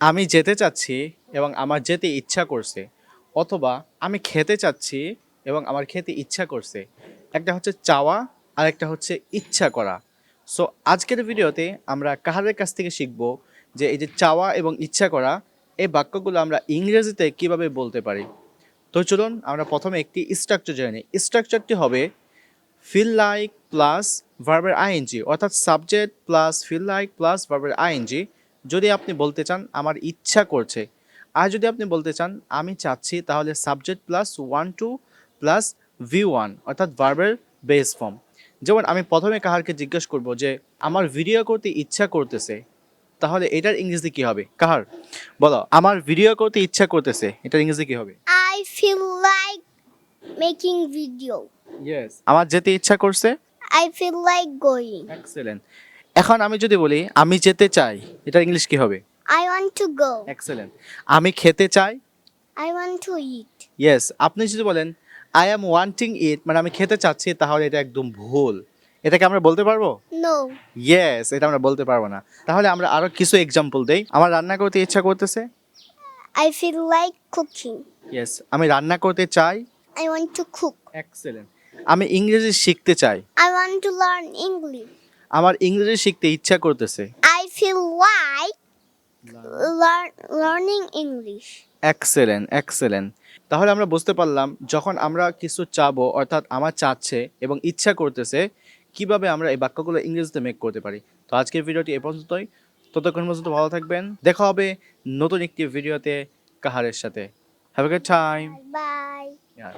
আমি যেতে চাচ্ছি এবং আমার যেতে ইচ্ছা করছে, অথবা আমি খেতে চাচ্ছি এবং আমার খেতে ইচ্ছা করছে। একটা হচ্ছে চাওয়া আর একটা হচ্ছে ইচ্ছা করা। সো আজকের ভিডিওতে আমরা কাহারের কাছ থেকে শিখব যে এই যে চাওয়া এবং ইচ্ছা করা, এই বাক্যগুলো আমরা ইংরেজিতে কীভাবে বলতে পারি? তো চলুন, আমরা প্রথমে একটি স্ট্রাকচার জেনে নিই। স্ট্রাকচারটি হবে ফিল লাইক প্লাস ভার্বের আইএনজি অর্থাৎ subject plus feel like plus ভার্বের আইএনজি যদি আপনি বলতে চান আমার ইচ্ছা করছে আর যদি আপনি বলতে চান আমি চাচ্ছি তাহলে subject plus want to plus V one অর্থাৎ ভার্বের বেস ফর্ম যেমন আমি প্রথমে কাহারকে জিজ্ঞেস করব যে আমার ভিডিও করতে ইচ্ছা করতেছে তাহলে এটার ইংরেজি কি হবে? কাহার বলো আমার ভিডিও করতে ইচ্ছা করতেছে এটার ইংরেজি কি হবে? I feel like making video yes আমার যেতে ইচ্ছা করছে? I feel like going. Excellent এখন আমি যদি বলি আমি যেতে চাই এটা ইংলিশ কি হবে? I want to go. Excellent আমি খেতে চাই? I want to eat yes আপনি যদি বলেন আই অ্যাম ওয়ান্টিং ইট মানে আমি খেতে চাচ্ছি তাহলে এটা একদম ভুল। এটাকে আমরা বলতে পারব? No. ইয়েস এটা আমরা বলতে পারব না। তাহলে আমরা আরও কিছু এক্সাম্পল দেই। আমার রান্না করতে ইচ্ছা করতেছে? I feel like cooking. Yes আমি রান্না করতে চাই? I want to cook. Excellent আমি ইংরেজি শিখতে চাই। I want to learn English. আমার ইংরেজি শিখতে ইচ্ছা করতেছে। I feel like learning English. Excellent excellent তাহলে আমরা বুঝতে পারলাম যখন আমরা কিছু চাবো অর্থাৎ আমার চাচ্ছে এবং ইচ্ছা করতেছে কীভাবে আমরা এই বাক্যগুলো ইংরেজিতে মেক করতে পারি। তো আজকের ভিডিওটি এ পর্যন্তই। ততক্ষণ পর্যন্ত ভালো থাকবেন। দেখা হবে নতুন একটি ভিডিওতে কাহারের সাথে। Have a good time Bye.